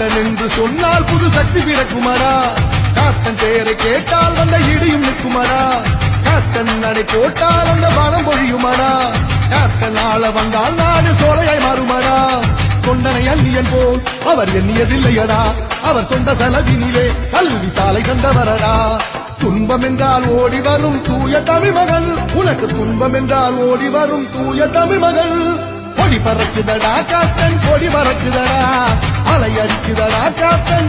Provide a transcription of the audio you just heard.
Cotton என்று சொன்னால் புது சக்தி பிறக்குமாரா காட்டன் பெயரை கேட்டால் வந்த இடியும் நிற்குமாரா காட்டன் நடை போட்டால் அந்த பலம் பொழியுமாரா காட்டன் ஆள வந்தால் நாடு சோலையாய் மாறுமாரா கொண்டனை அந்நியன் போல் அவர் எண்ணியதில்லையடா. அவர் சொந்த செலவினிலே கல்வி சாலை தந்தவரடா. துன்பம் என்றால் ஓடி வரும் தூய தமிழ் மகள். உனக்கு துன்பம் என்றால் ஓடி வரும் தூய தமிழ் மகள். கொடி பறக்குதடா காட்டன் கொடி பறக்குதடா. அடிக்குதடா காத்தன்